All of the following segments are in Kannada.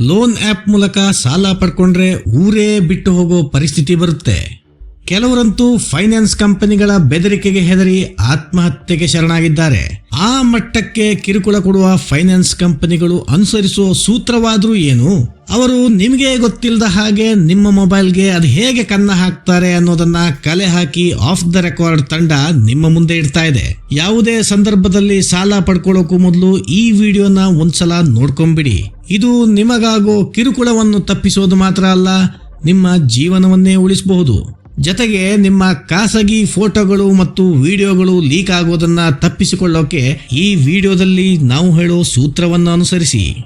ಲೋನ್ ಆ್ಯಪ್ ಮೂಲಕ ಸಾಲ ಪಡ್ಕೊಂಡ್ರೆ ಊರೇ ಬಿಟ್ಟು ಹೋಗೋ ಪರಿಸ್ಥಿತಿ ಬರುತ್ತೆ. ಕೆಲವರಂತೂ ಫೈನಾನ್ಸ್ ಕಂಪನಿಗಳ ಬೆದರಿಕೆಗೆ ಹೆದರಿ ಆತ್ಮಹತ್ಯೆಗೆ ಶರಣಾಗಿದ್ದಾರೆ. ಆ ಮಟ್ಟಕ್ಕೆ ಕಿರುಕುಳ ಕೊಡುವ ಫೈನಾನ್ಸ್ ಕಂಪನಿಗಳು ಅನುಸರಿಸುವ ಸೂತ್ರವಾದರೂ ಏನು? ಅವರು ನಿಮಗೆ ಗೊತ್ತಿಲ್ಲದ ಹಾಗೆ ನಿಮ್ಮ ಮೊಬೈಲ್ಗೆ ಅದು ಹೇಗೆ ಕನ್ನ ಹಾಕ್ತಾರೆ ಅನ್ನೋದನ್ನ ಕಲೆ ಹಾಕಿ ಆಫ್ ದ ರೆಕಾರ್ಡ್ ತಂಡ ನಿಮ್ಮ ಮುಂದೆ ಇಡ್ತಾ ಇದೆ. ಯಾವುದೇ ಸಂದರ್ಭದಲ್ಲಿ ಸಾಲ ಪಡ್ಕೊಳ್ಳೋಕು ಮೊದಲು ಈ ವಿಡಿಯೋನ ಒಂದ್ಸಲ ನೋಡ್ಕೊಂಬಿಡಿ. ಇದು ನಿಮಗಾಗೋ ಕಿರುಕುಳವನ್ನು ತಪ್ಪಿಸೋದು ಮಾತ್ರ ಅಲ್ಲ, ನಿಮ್ಮ ಜೀವನವನ್ನೇ ಉಳಿಸಬಹುದು. ಜೊತೆಗೆ ನಿಮ್ಮ ಖಾಸಗಿ ಫೋಟೋಗಳು ಮತ್ತು ವಿಡಿಯೋಗಳು ಲೀಕ್ ಆಗೋದನ್ನ ತಪ್ಪಿಸಿಕೊಳ್ಳೋಕೆ ಈ ವಿಡಿಯೋದಲ್ಲಿ ನಾವು ಹೇಳೋ ಸೂತ್ರವನ್ನು ಅನುಸರಿಸಿ.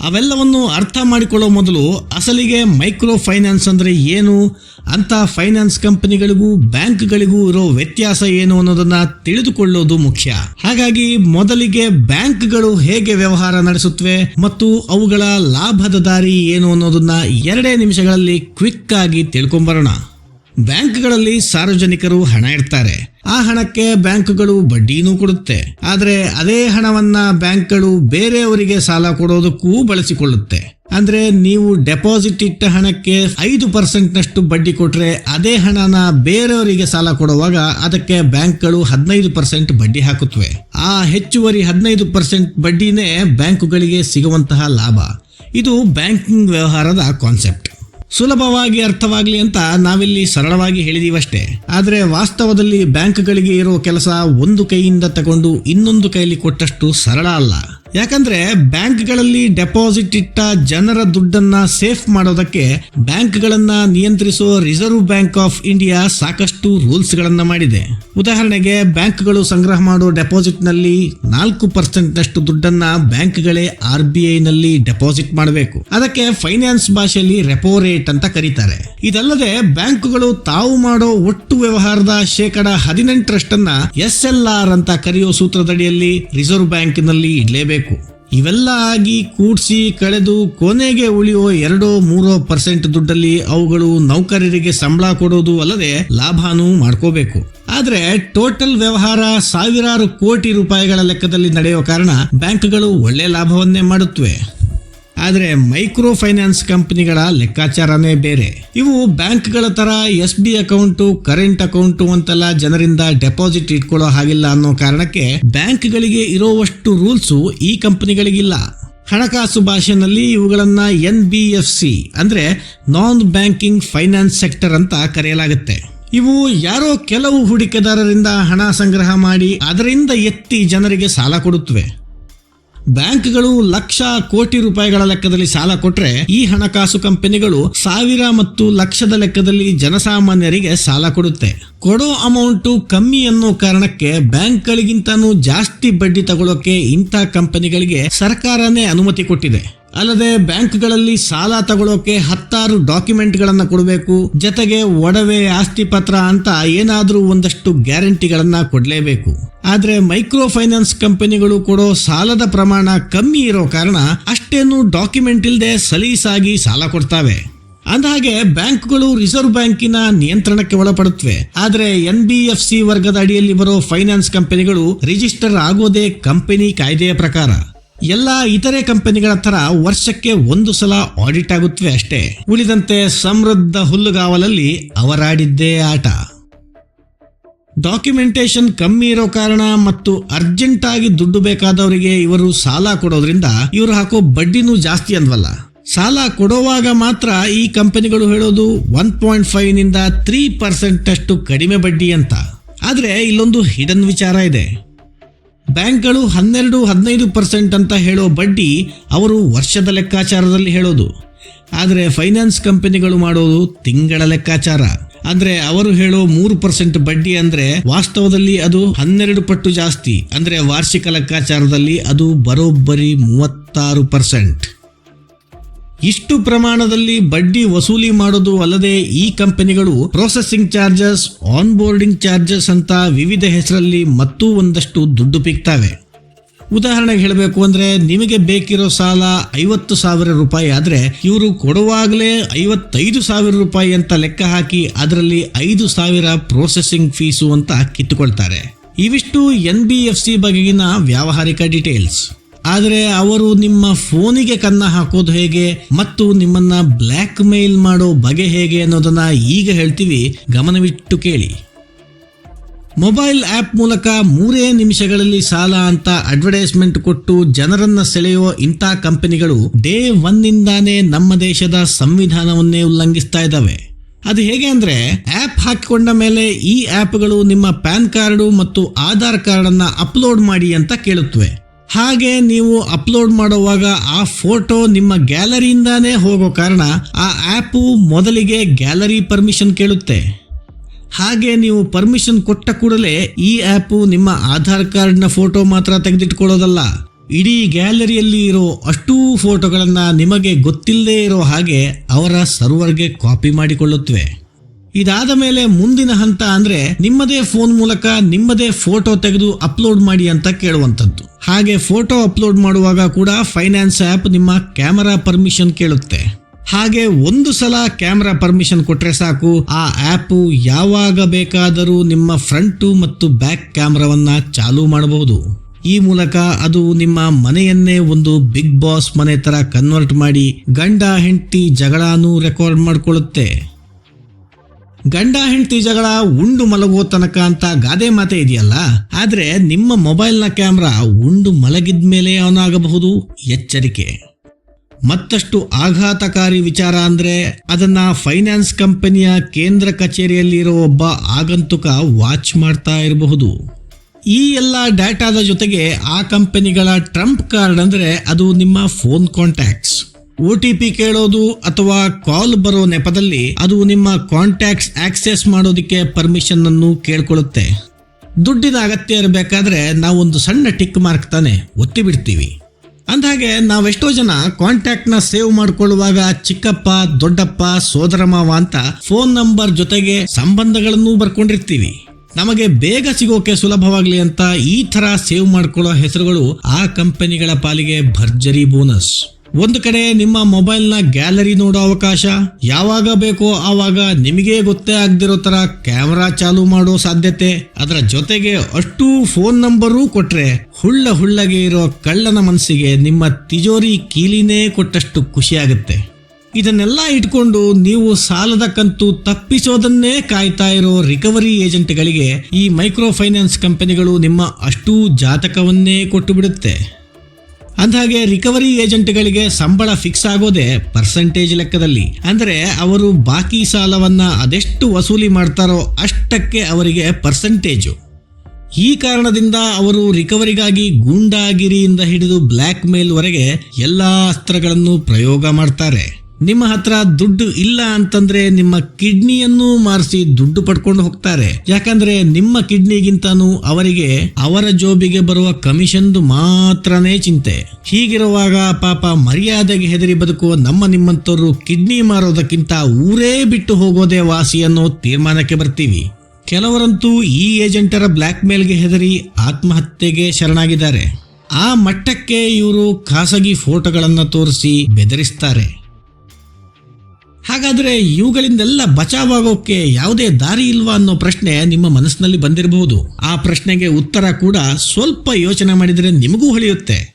ಅವೆಲ್ಲವನ್ನು ಅರ್ಥ ಮಾಡಿಕೊಳ್ಳೋ ಮೊದಲು ಅಸಲಿಗೆ ಮೈಕ್ರೋ ಫೈನಾನ್ಸ್ ಅಂದ್ರೆ ಏನು, ಅಂತ ಫೈನಾನ್ಸ್ ಕಂಪನಿಗಳಿಗೂ ಬ್ಯಾಂಕ್ಗಳಿಗೂ ಇರೋ ವ್ಯತ್ಯಾಸ ಏನು ಅನ್ನೋದನ್ನ ತಿಳಿದುಕೊಳ್ಳೋದು ಮುಖ್ಯ. ಹಾಗಾಗಿ ಮೊದಲಿಗೆ ಬ್ಯಾಂಕ್ಗಳು ಹೇಗೆ ವ್ಯವಹಾರ ನಡೆಸುತ್ತವೆ ಮತ್ತು ಅವುಗಳ ಲಾಭದ ದಾರಿ ಏನು ಅನ್ನೋದನ್ನ ಎರಡೇ ನಿಮಿಷಗಳಲ್ಲಿ ಕ್ವಿಕ್ ಆಗಿ ತಿಳ್ಕೊಂಬರೋಣ. ಬ್ಯಾಂಕ್ಗಳಲ್ಲಿ ಸಾರ್ವಜನಿಕರು ಹಣ ಇಡ್ತಾರೆ. ಆ ಹಣಕ್ಕೆ ಬ್ಯಾಂಕ್ಗಳು ಬಡ್ಡಿನೂ ಕೊಡುತ್ತೆ. ಆದರೆ ಅದೇ ಹಣವನ್ನ ಬ್ಯಾಂಕ್ಗಳು ಬೇರೆಯವರಿಗೆ ಸಾಲ ಕೊಡೋದಕ್ಕೂ ಬಳಸಿಕೊಳ್ಳುತ್ತೆ. ಅಂದ್ರೆ ನೀವು ಡೆಪಾಸಿಟ್ ಇಟ್ಟ ಹಣಕ್ಕೆ ಐದು ಪರ್ಸೆಂಟ್ನಷ್ಟು ಬಡ್ಡಿ ಕೊಟ್ರೆ ಅದೇ ಹಣನ ಬೇರೆಯವರಿಗೆ ಸಾಲ ಕೊಡುವಾಗ ಅದಕ್ಕೆ ಬ್ಯಾಂಕ್ಗಳು ಹದಿನೈದು ಪರ್ಸೆಂಟ್ ಬಡ್ಡಿ ಹಾಕುತ್ತವೆ. ಆ ಹೆಚ್ಚುವರಿ ಹದಿನೈದು ಪರ್ಸೆಂಟ್ ಬಡ್ಡಿನೇ ಬ್ಯಾಂಕುಗಳಿಗೆ ಸಿಗುವಂತಹ ಲಾಭ. ಇದು ಬ್ಯಾಂಕಿಂಗ್ ವ್ಯವಹಾರದ ಕಾನ್ಸೆಪ್ಟ್. ಸುಲಭವಾಗಿ ಅರ್ಥವಾಗಲಿ ಅಂತ ನಾವಿಲ್ಲಿ ಸರಳವಾಗಿ ಹೇಳಿದೀವಷ್ಟೇ. ಆದರೆ ವಾಸ್ತವದಲ್ಲಿ ಬ್ಯಾಂಕ್ಗಳಿಗೆ ಇರೋ ಕೆಲಸ ಒಂದು ಕೈಯಿಂದ ತಗೊಂಡು ಇನ್ನೊಂದು ಕೈಲಿ ಕೊಟ್ಟಷ್ಟು ಸರಳ ಅಲ್ಲ. ಯಾಕಂದ್ರೆ ಬ್ಯಾಂಕ್ಗಳಲ್ಲಿ ಡೆಪಾಸಿಟ್ ಇಟ್ಟ ಜನರ ದುಡ್ಡನ್ನ ಸೇಫ್ ಮಾಡೋದಕ್ಕೆ ಬ್ಯಾಂಕ್ಗಳನ್ನ ನಿಯಂತ್ರಿಸೋ ರಿಸರ್ವ್ ಬ್ಯಾಂಕ್ ಆಫ್ ಇಂಡಿಯಾ ಸಾಕಷ್ಟು ರೂಲ್ಸ್ ಗಳನ್ನ ಮಾಡಿದೆ. ಉದಾಹರಣೆಗೆ ಬ್ಯಾಂಕ್ಗಳು ಸಂಗ್ರಹ ಮಾಡೋ ಡೆಪಾಸಿಟ್ನಲ್ಲಿ ನಾಲ್ಕು ಪರ್ಸೆಂಟ್ ನಷ್ಟು ದುಡ್ಡನ್ನ ಬ್ಯಾಂಕ್ಗಳೇ ಆರ್ ಬಿ ಐ ನಲ್ಲಿ ಡೆಪಾಸಿಟ್ ಮಾಡಬೇಕು. ಅದಕ್ಕೆ ಫೈನಾನ್ಸ್ ಭಾಷೆಯಲ್ಲಿ ರೆಪೋ ರೇಟ್ ಅಂತ ಕರೀತಾರೆ. ಇದಲ್ಲದೆ ಬ್ಯಾಂಕುಗಳು ತಾವು ಮಾಡೋ ಒಟ್ಟು ವ್ಯವಹಾರದ ಶೇಕಡ ಹದಿನೆಂಟರಷ್ಟನ್ನ ಎಸ್ ಎಲ್ ಆರ್ ಅಂತ ಕರೆಯೋ ಸೂತ್ರದಡಿಯಲ್ಲಿ ರಿಸರ್ವ್ ಬ್ಯಾಂಕಿನಲ್ಲಿ ಇಡಲೇಬೇಕು. ಇವೆಲ್ಲ ಆಗಿ ಕೂಡಿಸಿ ಕಳೆದು ಕೊನೆಗೆ ಉಳಿಯೋ ಎರಡೋ ಮೂರೋ ಪರ್ಸೆಂಟ್ ದುಡ್ಡಲ್ಲಿ ಅವುಗಳು ನೌಕರರಿಗೆ ಸಂಬಳ ಕೊಡೋದು ಅಲ್ಲದೆ ಲಾಭನೂ ಮಾಡ್ಕೋಬೇಕು. ಆದ್ರೆ ಟೋಟಲ್ ವ್ಯವಹಾರ ಸಾವಿರಾರು ಕೋಟಿ ರೂಪಾಯಿಗಳ ಲೆಕ್ಕದಲ್ಲಿ ನಡೆಯೋ ಕಾರಣ ಬ್ಯಾಂಕ್ಗಳು ಒಳ್ಳೆ ಲಾಭವನ್ನೇ ಮಾಡುತ್ತವೆ. ಆದರೆ ಮೈಕ್ರೋ ಫೈನಾನ್ಸ್ ಕಂಪನಿಗಳ ಲೆಕ್ಕಾಚಾರನೇ ಬೇರೆ. ಇವು ಬ್ಯಾಂಕ್ಗಳ ತರ S B account, current account ಅಂತೆಲ್ಲ ಜನರಿಂದ ಡೆಪಾಸಿಟ್ ಇಟ್ಕೊಳ್ಳೋ ಹಾಗಿಲ್ಲ ಅನ್ನೋ ಕಾರಣಕ್ಕೆ ಬ್ಯಾಂಕ್ಗಳಿಗೆ ಇರೋವಷ್ಟು ರೂಲ್ಸು ಈ ಕಂಪನಿಗಳಿಗಿಲ್ಲ. ಹಣಕಾಸು ಭಾಷೆನಲ್ಲಿ ಇವುಗಳನ್ನ ಎನ್ ಬಿ ಎಫ್ ಸಿ ಅಂದ್ರೆ ನಾನ್ ಬ್ಯಾಂಕಿಂಗ್ ಫೈನಾನ್ಸ್ ಸೆಕ್ಟರ್ ಅಂತ ಕರೆಯಲಾಗುತ್ತೆ. ಇವು ಯಾರೋ ಕೆಲವು ಹೂಡಿಕೆದಾರರಿಂದ ಹಣ ಸಂಗ್ರಹ ಮಾಡಿ ಅದರಿಂದ ಎತ್ತಿ ಜನರಿಗೆ ಸಾಲ ಕೊಡುತ್ತವೆ. ಬ್ಯಾಂಕ್ಗಳು ಲಕ್ಷ ಕೋಟಿ ರೂಪಾಯಿಗಳ ಲೆಕ್ಕದಲ್ಲಿ ಸಾಲ ಕೊಟ್ರೆ ಈ ಹಣಕಾಸು ಕಂಪನಿಗಳು ಸಾವಿರ ಮತ್ತು ಲಕ್ಷದ ಲೆಕ್ಕದಲ್ಲಿ ಜನಸಾಮಾನ್ಯರಿಗೆ ಸಾಲ ಕೊಡುತ್ತೆ. ಕೊಡೋ ಅಮೌಂಟು ಕಮ್ಮಿ ಅನ್ನೋ ಕಾರಣಕ್ಕೆ ಬ್ಯಾಂಕ್ಗಳಿಗಿಂತನೂ ಜಾಸ್ತಿ ಬಡ್ಡಿ ತಗೊಳ್ಳೋಕೆ ಇಂಥ ಕಂಪನಿಗಳಿಗೆ ಸರ್ಕಾರನೇ ಅನುಮತಿ ಕೊಟ್ಟಿದೆ. ಅಲ್ಲದೆ ಬ್ಯಾಂಕ್ಗಳಲ್ಲಿ ಸಾಲ ತಗೊಳ್ಳೋಕೆ ಹತ್ತಾರು ಡಾಕ್ಯುಮೆಂಟ್ಗಳನ್ನು ಕೊಡಬೇಕು. ಜೊತೆಗೆ ಒಡವೆ ಆಸ್ತಿ ಪತ್ರ ಅಂತ ಏನಾದರೂ ಒಂದಷ್ಟು ಗ್ಯಾರಂಟಿಗಳನ್ನ ಕೊಡಲೇಬೇಕು. ಆದರೆ ಮೈಕ್ರೋ ಫೈನಾನ್ಸ್ ಕಂಪನಿಗಳು ಕೊಡೋ ಸಾಲದ ಪ್ರಮಾಣ ಕಮ್ಮಿ ಇರೋ ಕಾರಣ ಅಷ್ಟೇನು ಡಾಕ್ಯುಮೆಂಟ್ ಇಲ್ಲದೆ ಸಲೀಸಾಗಿ ಸಾಲ ಕೊಡ್ತಾವೆ. ಅಂದಹಾಗೆ ಬ್ಯಾಂಕ್ಗಳು ರಿಸರ್ವ್ ಬ್ಯಾಂಕಿನ ನಿಯಂತ್ರಣಕ್ಕೆ ಒಳಪಡುತ್ತವೆ. ಆದರೆ ಎನ್ ಬಿ ಎಫ್ ಸಿ ವರ್ಗದ ಅಡಿಯಲ್ಲಿ ಬರೋ ಫೈನಾನ್ಸ್ ಕಂಪನಿಗಳು ರಿಜಿಸ್ಟರ್ ಆಗೋದೇ ಕಂಪನಿ ಕಾಯ್ದೆಯ ಪ್ರಕಾರ. ಎಲ್ಲ ಇತರೆ ಕಂಪನಿಗಳ ತರ ವರ್ಷಕ್ಕೆ ಒಂದು ಸಲ ಆಡಿಟ್ ಆಗುತ್ತವೆ ಅಷ್ಟೇ. ಉಳಿದಂತೆ ಸಮೃದ್ಧ ಹುಲ್ಲುಗಾವಲಲ್ಲಿ ಅವರಾಡಿದ್ದೇ ಆಟ. ಡಾಕ್ಯುಮೆಂಟೇಶನ್ ಕಮ್ಮಿ ಇರೋ ಕಾರಣ ಮತ್ತು ಅರ್ಜೆಂಟ್ ಆಗಿ ದುಡ್ಡು ಬೇಕಾದವರಿಗೆ ಇವರು ಸಾಲ ಕೊಡೋದ್ರಿಂದ ಇವರು ಹಾಕೋ ಬಡ್ಡಿನೂ ಜಾಸ್ತಿ ಅಂದ್ವಲ್ಲ. ಸಾಲ ಕೊಡುವಾಗ ಮಾತ್ರ ಈ ಕಂಪನಿಗಳು ಹೇಳೋದು ಒನ್ ಪಾಯಿಂಟ್ ಫೈವ್ನಿಂದ ತ್ರೀ ಪರ್ಸೆಂಟ್ ಅಷ್ಟು ಕಡಿಮೆ ಬಡ್ಡಿ ಅಂತ. ಆದರೆ ಇಲ್ಲೊಂದು ಹಿಡನ್ ವಿಚಾರ ಇದೆ. ಬ್ಯಾಂಕ್ಗಳು ಹನ್ನೆರಡು, ಹದಿನೈದು ಪರ್ಸೆಂಟ್ ಅಂತ ಹೇಳೋ ಬಡ್ಡಿ ಅವರು ವರ್ಷದ ಲೆಕ್ಕಾಚಾರದಲ್ಲಿ ಹೇಳೋದು. ಆದರೆ ಫೈನಾನ್ಸ್ ಕಂಪನಿಗಳು ಮಾಡೋದು ತಿಂಗಳ ಲೆಕ್ಕಾಚಾರ. ಅಂದ್ರೆ ಅವರು ಹೇಳೋ ಮೂರು ಪರ್ಸೆಂಟ್ ಬಡ್ಡಿ ಅಂದ್ರೆ ವಾಸ್ತವದಲ್ಲಿ ಅದು ಹನ್ನೆರಡು ಪಟ್ಟು ಜಾಸ್ತಿ. ಅಂದ್ರೆ ವಾರ್ಷಿಕ ಲೆಕ್ಕಾಚಾರದಲ್ಲಿ ಅದು ಬರೋಬ್ಬರಿ ಮೂವತ್ತಾರು ಪರ್ಸೆಂಟ್. ಇಷ್ಟು ಪ್ರಮಾಣದಲ್ಲಿ ಬಡ್ಡಿ ವಸೂಲಿ ಮಾಡೋದು ಅಲ್ಲದೆ ಈ ಕಂಪನಿಗಳು processing charges onboarding charges ಅಂತ ವಿವಿಧ ಹೆಸರಲ್ಲಿ ಮತ್ತೂ ಒಂದಷ್ಟು ದುಡ್ಡು ಪಿಕ್ತಾವೆ. ಉದಾಹರಣೆಗೆ ಹೇಳಬೇಕು ಅಂದರೆ ನಿಮಗೆ ಬೇಕಿರೋ ಸಾಲ ಐವತ್ತು ಸಾವಿರ ರೂಪಾಯಿ ಆದರೆ ಇವರು ಕೊಡುವಾಗಲೇ ಐವತ್ತೈದು ಸಾವಿರ ರೂಪಾಯಿ ಅಂತ ಲೆಕ್ಕ ಹಾಕಿ ಅದರಲ್ಲಿ ಐದು ಸಾವಿರ ಪ್ರೊಸೆಸಿಂಗ್ ಫೀಸು ಅಂತ ಕಿತ್ತುಕೊಳ್ತಾರೆ. ಇವಿಷ್ಟು ಎನ್ ಬಿ ಎಫ್ ಸಿ ಬಗೆಗಿನ ವ್ಯಾವಹಾರಿಕ ಡೀಟೇಲ್ಸ್ ಆದರೆ ಅವರು ನಿಮ್ಮ ಫೋನಿಗೆ ಕನ್ನ ಹಾಕೋದು ಹೇಗೆ ಮತ್ತು ನಿಮ್ಮನ್ನ ಬ್ಲ್ಯಾಕ್ ಮೇಲ್ ಮಾಡೋ ಬಗೆ ಹೇಗೆ ಅನ್ನೋದನ್ನ ಈಗ ಹೇಳ್ತೀವಿ. ಗಮನವಿಟ್ಟು ಕೇಳಿ. ಮೊಬೈಲ್ ಆಪ್ ಮೂಲಕ ಮೂರೇ ನಿಮಿಷಗಳಲ್ಲಿ ಸಾಲ ಅಂತ ಅಡ್ವರ್ಟೈಸ್ಮೆಂಟ್ ಕೊಟ್ಟು ಜನರನ್ನ ಸೆಳೆಯುವ ಇಂಥ ಕಂಪನಿಗಳು ಡೇ ಒನ್ನಿಂದಾನೇ ನಮ್ಮ ದೇಶದ ಸಂವಿಧಾನವನ್ನೇ ಉಲ್ಲಂಘಿಸ್ತಾ ಇದ್ದಾವೆ. ಅದು ಹೇಗೆ ಅಂದರೆ ಆಪ್ ಹಾಕಿಕೊಂಡ ಮೇಲೆ ಈ ಆಪ್ಗಳು ನಿಮ್ಮ ಪ್ಯಾನ್ ಕಾರ್ಡು ಮತ್ತು ಆಧಾರ್ ಕಾರ್ಡನ್ನು ಅಪ್ಲೋಡ್ ಮಾಡಿ ಅಂತ ಕೇಳುತ್ತವೆ. ಹಾಗೆ ನೀವು ಅಪ್ಲೋಡ್ ಮಾಡುವಾಗ ಆ ಫೋಟೋ ನಿಮ್ಮ ಗ್ಯಾಲರಿಯಿಂದಾನೇ ಹೋಗೋ ಕಾರಣ ಆ ಆ್ಯಪು ಮೊದಲಿಗೆ ಗ್ಯಾಲರಿ ಪರ್ಮಿಷನ್ ಕೇಳುತ್ತೆ. ಹಾಗೆ ನೀವು ಪರ್ಮಿಷನ್ ಕೊಟ್ಟ ಕೂಡಲೇ ಈ ಆ್ಯಪು ನಿಮ್ಮ ಆಧಾರ್ ಕಾರ್ಡ್ನ ಫೋಟೋ ಮಾತ್ರ ತೆಗೆದಿಟ್ಕೊಳ್ಳೋದಲ್ಲ. ಇಡೀ ಗ್ಯಾಲರಿಯಲ್ಲಿ ಇರೋ ಅಷ್ಟೂ ಫೋಟೋಗಳನ್ನು ನಿಮಗೆ ಗೊತ್ತಿಲ್ಲದೆ ಇರೋ ಹಾಗೆ ಅವರ ಸರ್ವರ್ಗೆ ಕಾಪಿ ಮಾಡಿಕೊಳ್ಳುತ್ತವೆ. ಇದಾದ ಮೇಲೆ ಮುಂದಿನ ಹಂತ ಅಂದ್ರೆ ನಿಮ್ಮದೇ ಫೋನ್ ಮೂಲಕ ನಿಮ್ಮದೇ ಫೋಟೋ ತೆಗೆದು ಅಪ್ಲೋಡ್ ಮಾಡಿ ಅಂತ ಕೇಳುವಂಥದ್ದು. ಹಾಗೆ ಫೋಟೋ ಅಪ್ಲೋಡ್ ಮಾಡುವಾಗ ಕೂಡ ಫೈನಾನ್ಸ್ ಆ್ಯಪ್ ನಿಮ್ಮ ಕ್ಯಾಮರಾ ಪರ್ಮಿಷನ್ ಕೇಳುತ್ತೆ. ಹಾಗೆ ಒಂದು ಸಲ ಕ್ಯಾಮ್ರಾ ಪರ್ಮಿಷನ್ ಕೊಟ್ಟರೆ ಸಾಕು, ಆ ಆ್ಯಪು ಯಾವಾಗ ಬೇಕಾದರೂ ನಿಮ್ಮ ಫ್ರಂಟು ಮತ್ತು ಬ್ಯಾಕ್ ಕ್ಯಾಮ್ರಾವನ್ನು ಚಾಲೂ ಮಾಡಬಹುದು. ಈ ಮೂಲಕ ಅದು ನಿಮ್ಮ ಮನೆಯನ್ನೇ ಒಂದು ಬಿಗ್ ಬಾಸ್ ಮನೆ ತರ ಕನ್ವರ್ಟ್ ಮಾಡಿ ಗಂಡ, ಹೆಂಡತಿ ಜಗಳಾನೂ ರೆಕಾರ್ಡ್ ಮಾಡ್ಕೊಳ್ಳುತ್ತೆ. ಗಂಡ ಹೆಂಡತಿ ಜಗಳ ಉಂಡು ಮಲಗುವ ತನಕ ಅಂತ ಗಾದೆ ಮಾತೆ ಇದೆಯಲ್ಲ? ಆದ್ರೆ ನಿಮ್ಮ ಮೊಬೈಲ್ನ ಕ್ಯಾಮ್ರಾ ಉಂಡು ಮಲಗಿದ ಮೇಲೆ ಅವನಾಗಬಹುದು ಎಚ್ಚರಿಕೆ. ಮತ್ತಷ್ಟು ಆಘಾತಕಾರಿ ವಿಚಾರ ಅಂದ್ರೆ ಅದನ್ನ ಫೈನಾನ್ಸ್ ಕಂಪನಿಯ ಕೇಂದ್ರ ಕಚೇರಿಯಲ್ಲಿರೋ ಒಬ್ಬ ಆಗಂತುಕ ವಾಚ್ ಮಾಡ್ತಾ ಇರಬಹುದು. ಈ ಎಲ್ಲ ಡಾಟಾದ ಜೊತೆಗೆ ಆ ಕಂಪನಿಗಳ ಟ್ರಂಪ್ ಕಾರ್ಡ್ ಅಂದ್ರೆ ಅದು ನಿಮ್ಮ phone contacts. O T P ಕೇಳೋದು ಅಥವಾ ಕಾಲ್ ಬರೋ ನೆಪದಲ್ಲಿ ಅದು ನಿಮ್ಮ ಕಾಂಟ್ಯಾಕ್ಟ್ಸ್ ಆಕ್ಸೆಸ್ ಮಾಡೋದಕ್ಕೆ ಪರ್ಮಿಷನ್ ಅನ್ನು ಕೇಳ್ಕೊಳ್ಳುತ್ತೆ. ದುಡ್ಡಿನ ಅಗತ್ಯ ಇರಬೇಕಾದ್ರೆ ನಾವೊಂದು ಸಣ್ಣ ಟಿಕ್ ಮಾರ್ಕ್ ತಾನೆ ಒತ್ತಿ ಬಿಡ್ತೀವಿ. ಅಂದಹಾಗೆ ನಾವೆಷ್ಟೋ ಜನ ಕಾಂಟ್ಯಾಕ್ಟ್ನ ಸೇವ್ ಮಾಡ್ಕೊಳ್ಳುವಾಗ ಚಿಕ್ಕಪ್ಪ, ದೊಡ್ಡಪ್ಪ, ಸೋದರ ಮಾವ ಅಂತ ಫೋನ್ ನಂಬರ್ ಜೊತೆಗೆ ಸಂಬಂಧಗಳನ್ನು ಬರ್ಕೊಂಡಿರ್ತೀವಿ. ನಮಗೆ ಬೇಗ ಸಿಗೋಕೆ ಸುಲಭವಾಗಲಿ ಅಂತ ಈ ತರ ಸೇವ್ ಮಾಡ್ಕೊಳ್ಳೋ ಹೆಸರುಗಳು ಆ ಕಂಪನಿಗಳ ಪಾಲಿಗೆ ಭರ್ಜರಿ ಬೋನಸ್ ಒಂದು ಕಡೆ ನಿಮ್ಮ ಮೊಬೈಲ್ನ ಗ್ಯಾಲರಿ ನೋಡೋ ಅವಕಾಶ, ಯಾವಾಗ ಬೇಕೋ ಆವಾಗ ನಿಮಗೆ ಗೊತ್ತೇ ಆಗದಿರೋ ತರ ಕ್ಯಾಮರಾ ಚಾಲು ಮಾಡೋ ಸಾಧ್ಯತೆ. ಅದರ ಜೊತೆಗೆ ಅಷ್ಟು ಫೋನ್ ನಂಬರು ಕೊಟ್ರೆ ಹುಳ್ಳ ಹುಳ್ಳಗೆ ಇರೋ ಕಳ್ಳನ ಮನಸ್ಸಿಗೆ ನಿಮ್ಮ ತಿಜೋರಿ ಕೀಲಿನೇ ಕೊಟ್ಟಷ್ಟು ಖುಷಿಯಾಗುತ್ತೆ. ಇದನ್ನೆಲ್ಲ ಇಟ್ಕೊಂಡು ನೀವು ಸಾಲದ ಕಂತು ತಪ್ಪಿಸೋದನ್ನೇ ಕಾಯ್ತಾ ಇರೋ ರಿಕವರಿ ಏಜೆಂಟ್ಗಳಿಗೆ ಈ ಮೈಕ್ರೋ ಫೈನಾನ್ಸ್ ಕಂಪನಿಗಳು ನಿಮ್ಮ ಅಷ್ಟೂ ಜಾತಕವನ್ನೇ ಕೊಟ್ಟು ಬಿಡುತ್ತೆ ಅಂದಹಾಗೆ ರಿಕವರಿ ಏಜೆಂಟ್ಗಳಿಗೆ ಸಂಬಳ ಫಿಕ್ಸ್ ಆಗೋದೇ ಪರ್ಸೆಂಟೇಜ್ ಲೆಕ್ಕದಲ್ಲಿ. ಅಂದರೆ ಅವರು ಬಾಕಿ ಸಾಲವನ್ನ ಅದೆಷ್ಟು ವಸೂಲಿ ಮಾಡ್ತಾರೋ ಅಷ್ಟಕ್ಕೆ ಅವರಿಗೆ ಪರ್ಸೆಂಟೇಜು ಈ ಕಾರಣದಿಂದ ಅವರು ರಿಕವರಿಗಾಗಿ ಗೂಂಡಾಗಿರಿಯಿಂದ ಹಿಡಿದು ಬ್ಲ್ಯಾಕ್ ಮೇಲ್ವರೆಗೆ ಎಲ್ಲಾ ಅಸ್ತ್ರಗಳನ್ನು ಪ್ರಯೋಗ ಮಾಡ್ತಾರೆ. ನಿಮ್ಮ ಹತ್ರ ದುಡ್ಡು ಇಲ್ಲ ಅಂತಂದ್ರೆ ನಿಮ್ಮ ಕಿಡ್ನಿಯನ್ನು ಮಾರಿಸಿ ದುಡ್ಡು ಪಡ್ಕೊಂಡು ಹೋಗ್ತಾರೆ. ಯಾಕಂದ್ರೆ ನಿಮ್ಮ ಕಿಡ್ನಿಗಿಂತನೂ ಅವರಿಗೆ ಅವರ ಜೋಬಿಗೆ ಬರುವ ಕಮಿಷನ್ದು ಮಾತ್ರನೇ ಚಿಂತೆ. ಹೀಗಿರುವಾಗ ಪಾಪ ಮರ್ಯಾದೆಗೆ ಹೆದರಿ ಬದುಕುವ ನಮ್ಮ ನಿಮ್ಮಂತವರು ಕಿಡ್ನಿ ಮಾರೋದಕ್ಕಿಂತ ಊರೇ ಬಿಟ್ಟು ಹೋಗೋದೇ ವಾಸಿ ಅನ್ನೋ ತೀರ್ಮಾನಕ್ಕೆ ಬರ್ತೀವಿ. ಕೆಲವರಂತೂ ಈ ಏಜೆಂಟರ ಬ್ಲ್ಯಾಕ್ ಮೇಲ್ಗೆ ಹೆದರಿ ಆತ್ಮಹತ್ಯೆಗೆ ಶರಣಾಗಿದ್ದಾರೆ. ಆ ಮಟ್ಟಕ್ಕೆ ಇವರು ಖಾಸಗಿ ಫೋಟೋಗಳನ್ನು ತೋರಿಸಿ ಬೆದರಿಸ್ತಾರೆ. ಹಾಗಾದ್ರೆ ಇವುಗಳಿಂದೆಲ್ಲ ಬಚಾವಾಗೋಕ್ಕೆ ಯಾವುದೇ ದಾರಿ ಇಲ್ವಾ ಅನ್ನೋ ಪ್ರಶ್ನೆ ನಿಮ್ಮ ಮನಸ್ಸಿನಲ್ಲಿ ಬಂದಿರಬಹುದು. ಆ ಪ್ರಶ್ನೆಗೆ ಉತ್ತರ ಕೂಡ ಸ್ವಲ್ಪ ಯೋಚನೆ ಮಾಡಿದರೆ ನಿಮಗೂ ಹೊಳೆಯುತ್ತೆ.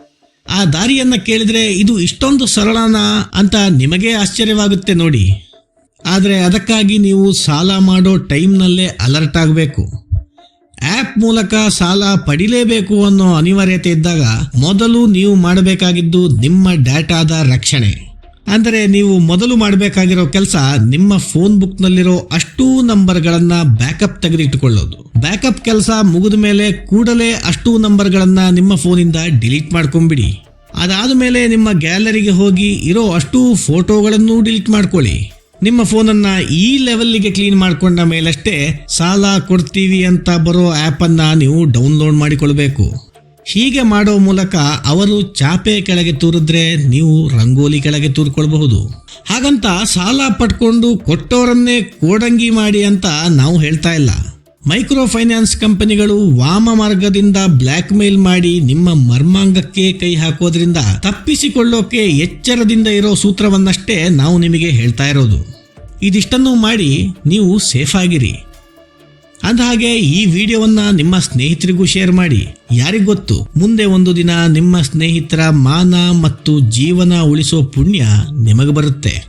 ಆ ದಾರಿಯನ್ನು ಕೇಳಿದರೆ ಇದು ಇಷ್ಟೊಂದು ಸರಳನಾ ಅಂತ ನಿಮಗೇ ಆಶ್ಚರ್ಯವಾಗುತ್ತೆ ನೋಡಿ. ಆದರೆ ಅದಕ್ಕಾಗಿ ನೀವು ಸಾಲ ಮಾಡೋ ಟೈಮ್ನಲ್ಲೇ ಅಲರ್ಟ್ ಆಗಬೇಕು. ಆ್ಯಪ್ ಮೂಲಕ ಸಾಲ ಪಡಿಲೇಬೇಕು ಅನ್ನೋ ಅನಿವಾರ್ಯತೆ ಇದ್ದಾಗ ಮೊದಲು ನೀವು ಮಾಡಬೇಕಾಗಿದ್ದು ನಿಮ್ಮ ಡಾಟಾದ ರಕ್ಷಣೆ. ಅಂದರೆ ನೀವು ಮೊದಲು ಮಾಡಬೇಕಾಗಿರೋ ಕೆಲಸ ನಿಮ್ಮ ಫೋನ್ ಬುಕ್ನಲ್ಲಿರೋ ಅಷ್ಟೂ ನಂಬರ್ಗಳನ್ನ ಬ್ಯಾಕಪ್ ತೆಗೆದಿಟ್ಟುಕೊಳ್ಳೋದು. ಬ್ಯಾಕಪ್ ಕೆಲಸ ಮುಗಿದ ಮೇಲೆ ಕೂಡಲೇ ಅಷ್ಟೂ ನಂಬರ್ಗಳನ್ನ ನಿಮ್ಮ ಫೋನಿಂದ ಡಿಲೀಟ್ ಮಾಡ್ಕೊಂಬಿಡಿ. ಅದಾದ ಮೇಲೆ ನಿಮ್ಮ ಗ್ಯಾಲರಿಗೆ ಹೋಗಿ ಇರೋ ಅಷ್ಟೂ ಫೋಟೋಗಳನ್ನು ಡಿಲೀಟ್ ಮಾಡ್ಕೊಳ್ಳಿ. ನಿಮ್ಮ ಫೋನನ್ನ ಈ ಲೆವೆಲ್ಗೆ ಕ್ಲೀನ್ ಮಾಡ್ಕೊಂಡ ಮೇಲಷ್ಟೇ ಸಾಲ ಕೊಡ್ತೀವಿ ಅಂತ ಬರೋ ಆ್ಯಪನ್ನು ನೀವು ಡೌನ್ಲೋಡ್ ಮಾಡಿಕೊಳ್ಬೇಕು. ಹೀಗೆ ಮಾಡೋ ಮೂಲಕ ಅವರು ಚಾಪೆ ಕೆಳಗೆ ತೂರಿದ್ರೆ ನೀವು ರಂಗೋಲಿ ಕೆಳಗೆ ತೂರ್ಕೊಳ್ಬಹುದು. ಹಾಗಂತ ಸಾಲ ಪಟ್ಕೊಂಡು ಕೊಟ್ಟವರನ್ನೇ ಕೋಡಂಗಿ ಮಾಡಿ ಅಂತ ನಾವು ಹೇಳ್ತಾ ಇಲ್ಲ. ಮೈಕ್ರೋ ಫೈನಾನ್ಸ್ ಕಂಪನಿಗಳು ವಾಮ ಮಾರ್ಗದಿಂದ ಬ್ಲ್ಯಾಕ್ ಮೇಲ್ ಮಾಡಿ ನಿಮ್ಮ ಮರ್ಮಾಂಗಕ್ಕೆ ಕೈ ಹಾಕೋದ್ರಿಂದ ತಪ್ಪಿಸಿಕೊಳ್ಳೋಕೆ ಎಚ್ಚರದಿಂದ ಇರೋ ಸೂತ್ರವನ್ನಷ್ಟೇ ನಾವು ನಿಮಗೆ ಹೇಳ್ತಾ ಇರೋದು. ಇದಿಷ್ಟನ್ನು ಮಾಡಿ ನೀವು ಸೇಫ್ ಆಗಿರಿ. ಅಂದಹಾಗೆ ಈ ವಿಡಿಯೋವನ್ನ ನಿಮ್ಮ ಸ್ನೇಹಿತರಿಗೂ ಶೇರ್ ಮಾಡಿ. ಯಾರಿಗೊತ್ತು ಮುಂದೆ ಒಂದು ದಿನ ನಿಮ್ಮ ಸ್ನೇಹಿತರ ಮಾನ ಮತ್ತು ಜೀವನ ಉಳಿಸೋ ಪುಣ್ಯ ನಿಮಗೆ ಬರುತ್ತೆ.